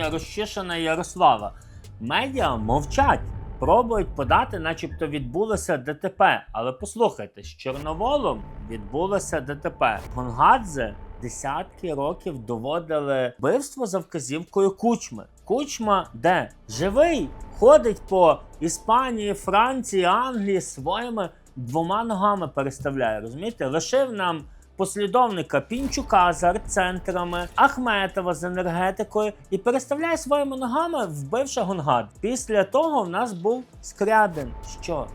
імені Розчишина Ярослава. Медіа мовчать, пробують подати, начебто відбулося ДТП. Але послухайте, з Чорноволом відбулося ДТП. Гонгадзе десятки років доводили вбивство за вказівкою кучми. Кучма де живий, ходить по Іспанії, Франції, Англії своїми двома ногами переставляє. Розумієте, лишив нам послідовника Пінчука з арт-центрами, Ахметова з енергетикою і переставляє своїми ногами, вбивши Гонгад. Після того в нас був Скрябін. Що?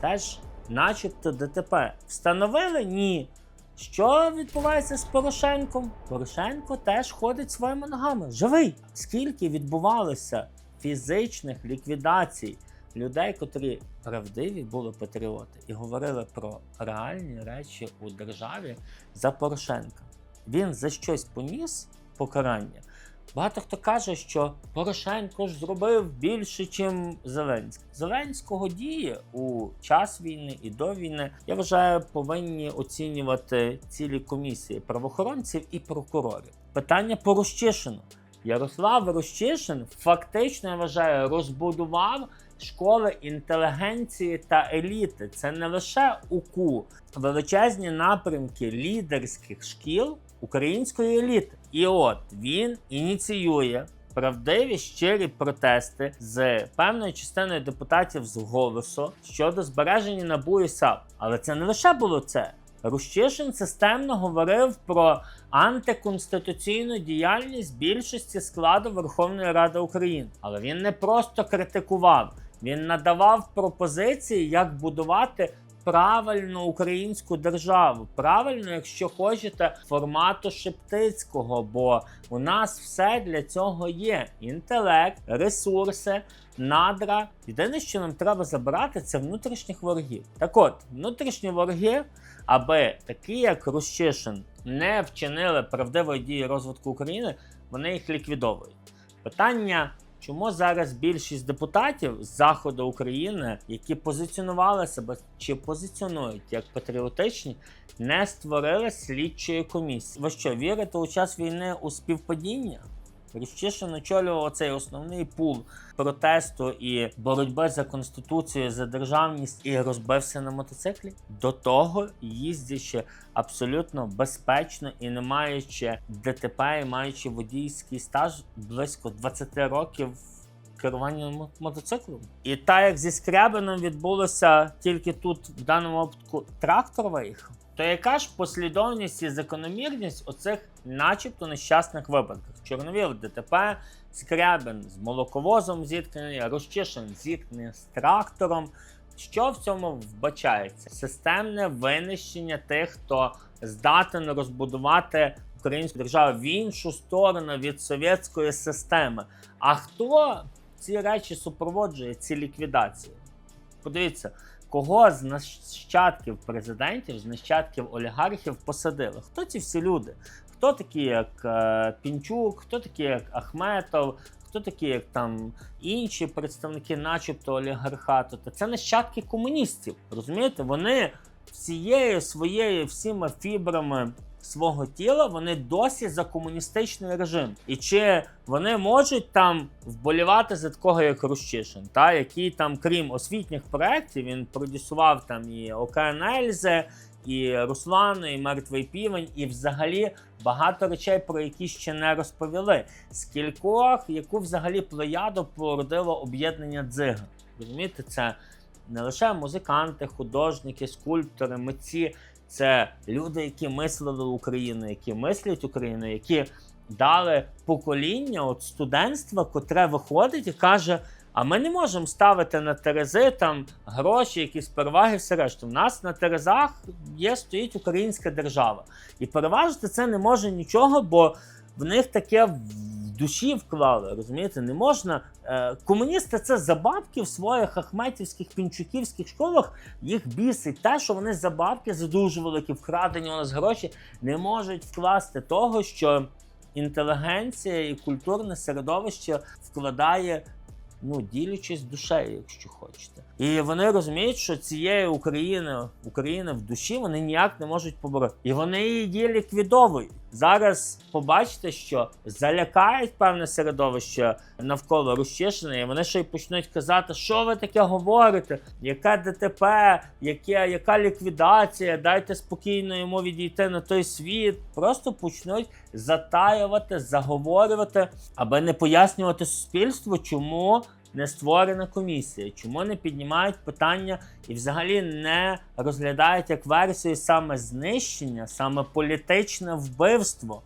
Теж, начебто, ДТП. Встановили? Ні. Що відбувається з Порошенком? Порошенко теж ходить своїми ногами. Живий. Скільки відбувалося фізичних ліквідацій людей, котрі правдиві були патріоти і говорили про реальні речі у державі за Порошенка. Він за щось поніс покарання. Багато хто каже, що Порошенко ж зробив більше, ніж Зеленський. Зеленського дії у час війни і до війни, я вважаю, повинні оцінювати цілі комісії правоохоронців і прокурорів. Питання по Рощишину. Ярослав Рощишин фактично я вважаю розбудував школи інтелігенції та еліти. Це не лише УКУ, величезні напрямки лідерських шкіл української еліти. І от він ініціює. Правдиві щирі протести з певною частиною депутатів з голосу щодо збереження НАБУ і САП. Але це не лише було це. Рущишин системно говорив про антиконституційну діяльність більшості складу Верховної Ради України. Але він не просто критикував, він надавав пропозиції, як будувати правильну українську державу. Правильно, якщо хочете, формату Шептицького, бо у нас все для цього є: інтелект, ресурси, надра. Єдине, що нам треба забирати, це внутрішніх ворогів. Так от, внутрішні вороги, аби такі, як Рущишин, не вчинили правдивої дії розвитку України, вони їх ліквідовують. Питання. Чому зараз більшість депутатів з заходу України, які позиціонували себе чи позиціонують як патріотичні, не створили слідчої комісії? Ви що вірите у час війни у співпадіння? Ріщишин очолював цей основний пул протесту і боротьби за конституцію, за державність і розбився на мотоциклі. До того їздячи абсолютно безпечно і не маючи ДТП, і маючи водійський стаж близько 20 років. Керування мотоциклом. І так як зі Скрябином відбулося тільки тут, в даному випадку, трактор виїхав, то яка ж послідовність і закономірність оцих начебто нещасних випадків? Чорновіл ДТП, Скрябин з молоковозом зіткнений, Рощишин зіткнений з трактором. Що в цьому вбачається? Системне винищення тих, хто здатен розбудувати українську державу в іншу сторону від совєтської системи. А хто ці речі супроводжує, ці ліквідації? Подивіться, кого з нащадків президентів, з нащадків олігархів посадили? Хто ці всі люди? Хто такі, як е, Пінчук, хто такі, як Ахметов, хто такі, як там інші представники, начебто олігархату? Та це нащадки комуністів. Розумієте? Вони всією своєю всіма фібрами свого тіла вони досі за комуністичний режим. І чи вони можуть там вболівати за такого, як Рущишин, та який там, крім освітніх проєктів, він продюсував там і Океан Ельзи, і Руслану, і Мертвий Півень, і взагалі багато речей, про які ще не розповіли. Скількох, яку взагалі плеяду породило об'єднання дзига. Розумієте, це не лише музиканти, художники, скульптори, митці. Це люди, які мислили Україну, які мислять Україну, які дали покоління от студентства, котре виходить і каже: а ми не можемо ставити на терези там гроші, якісь переваги, все решта. У нас на терезах є стоїть українська держава. І переважити це не може нічого, бо в них таке в душі вклали. Розумієте, не можна. Е, комуністи це забавки в своїх ахметівських пінчуківських школах. Їх бісить те, що вони за дуже великі вкрадені у нас гроші не можуть вкласти того, що інтелігенція і культурне середовище вкладає. Ну, ділячись душею, якщо хочете. І вони розуміють, що цієї України, України в душі вони ніяк не можуть побороти. І вони її ліквідовують. зараз побачите, що залякають певне середовище навколо Рущишина, і вони ще й почнуть казати, що ви таке говорите, яке ДТП, яке, яка ліквідація, дайте спокійно йому відійти на той світ. Просто почнуть затаювати, заговорювати, аби не пояснювати суспільству, чому не створена комісія, чому не піднімають питання і взагалі не розглядають як версію саме знищення, саме політичне вбивство.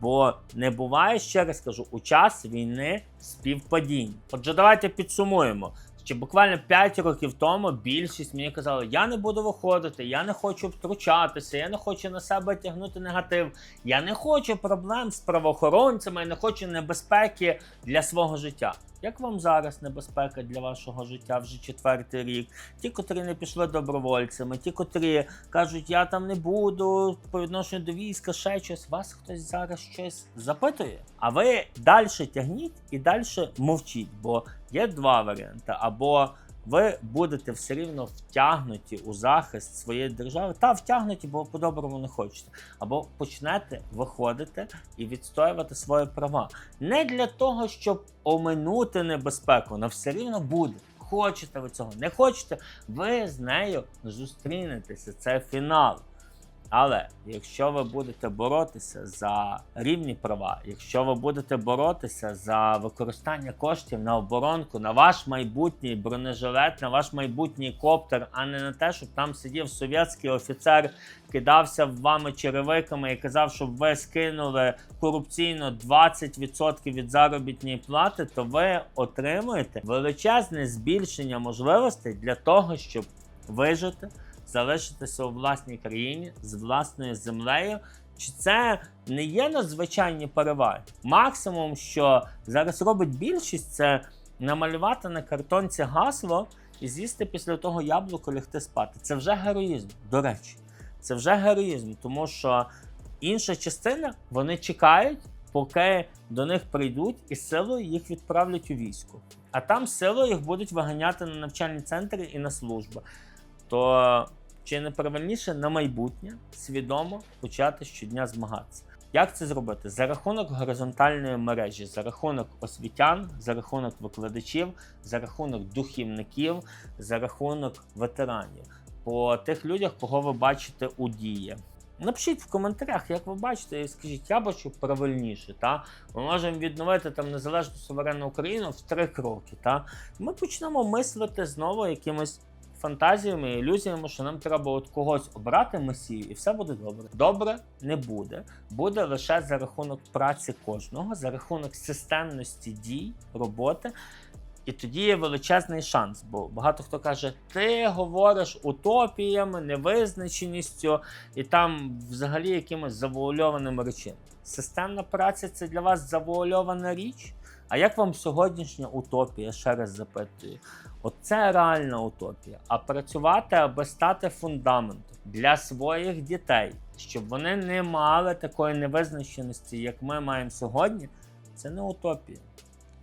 Бо не буває, ще раз кажу, у час війни співпадінь. Отже, давайте підсумуємо. Ще буквально 5 років тому більшість мені казали, я не буду виходити, я не хочу втручатися, я не хочу на себе тягнути негатив, я не хочу проблем з правоохоронцями, я не хочу небезпеки для свого життя. Як вам зараз небезпека для вашого життя вже четвертий рік? Ті, котрі не пішли добровольцями, ті, котрі кажуть, я там не буду по відношенню до війська, ще щось, вас хтось зараз щось запитує. А ви далі тягніть і далі мовчіть, бо є два варіанти. Або ви будете все рівно втягнуті у захист своєї держави, та втягнуті, бо по-доброму не хочете. Або почнете виходити і відстоювати свої права. Не для того, щоб оминути небезпеку, вона все рівно буде. Хочете ви цього, не хочете, ви з нею зустрінетеся. Це фінал. Але якщо ви будете боротися за рівні права, якщо ви будете боротися за використання коштів на оборонку, на ваш майбутній бронежилет, на ваш майбутній коптер, а не на те, щоб там сидів совєтський офіцер, кидався вами черевиками і казав, щоб ви скинули корупційно 20% від заробітної плати, то ви отримуєте величезне збільшення можливостей для того, щоб вижити залишитися у власній країні з власною землею. Чи це не є надзвичайні переваги? Максимум, що зараз робить більшість, це намалювати на картонці гасло і з'їсти після того яблуко лягти спати. Це вже героїзм, до речі. Це вже героїзм, тому що інша частина вони чекають, поки до них прийдуть і силою їх відправлять у військо. А там силою їх будуть виганяти на навчальні центри і на службу. То чи не правильніше на майбутнє свідомо почати щодня змагатися? Як це зробити? За рахунок горизонтальної мережі, за рахунок освітян, за рахунок викладачів, за рахунок духівників, за рахунок ветеранів, по тих людях, кого ви бачите у дії. Напишіть в коментарях, як ви бачите, і скажіть, я бачу правильніше. Та? Ми можемо відновити там незалежну суверенну Україну в три кроки. Та? Ми почнемо мислити знову якимось фантазіями, ілюзіями, що нам треба от когось обрати месію, і все буде добре. Добре не буде. Буде лише за рахунок праці кожного, за рахунок системності дій, роботи. І тоді є величезний шанс, бо багато хто каже: ти говориш утопіями, невизначеністю і там взагалі якимось завуальованими речами. Системна праця це для вас завуальована річ. А як вам сьогоднішня утопія? Ще раз запитую. Оце реальна утопія. А працювати, аби стати фундаментом для своїх дітей, щоб вони не мали такої невизначеності, як ми маємо сьогодні, це не утопія.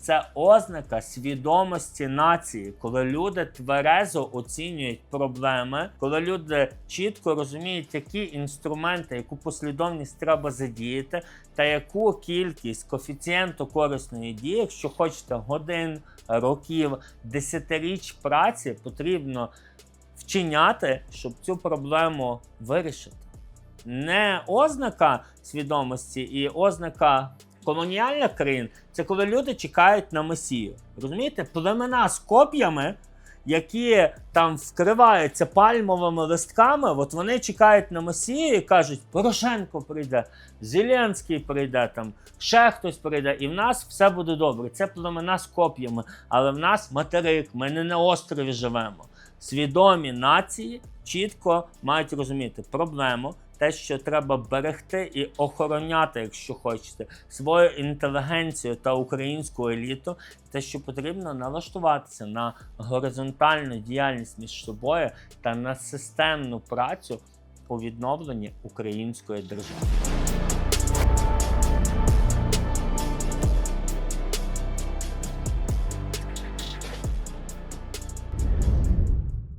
Це ознака свідомості нації, коли люди тверезо оцінюють проблеми, коли люди чітко розуміють, які інструменти, яку послідовність треба задіяти, та яку кількість коефіцієнту корисної дії, якщо хочете годин, років, десятиріч праці потрібно вчиняти, щоб цю проблему вирішити. Не ознака свідомості і ознака колоніальних країн це коли люди чекають на месію. Розумієте, племена з коп'ями, які там вкриваються пальмовими листками, от вони чекають на месію і кажуть, Порошенко прийде, Зеленський прийде, там ще хтось прийде, і в нас все буде добре. Це племена з коп'ями, але в нас материк, ми не на острові живемо. Свідомі нації чітко мають розуміти проблему те, що треба берегти і охороняти, якщо хочете, свою інтелігенцію та українську еліту, те, що потрібно налаштуватися на горизонтальну діяльність між собою та на системну працю по відновленні української держави.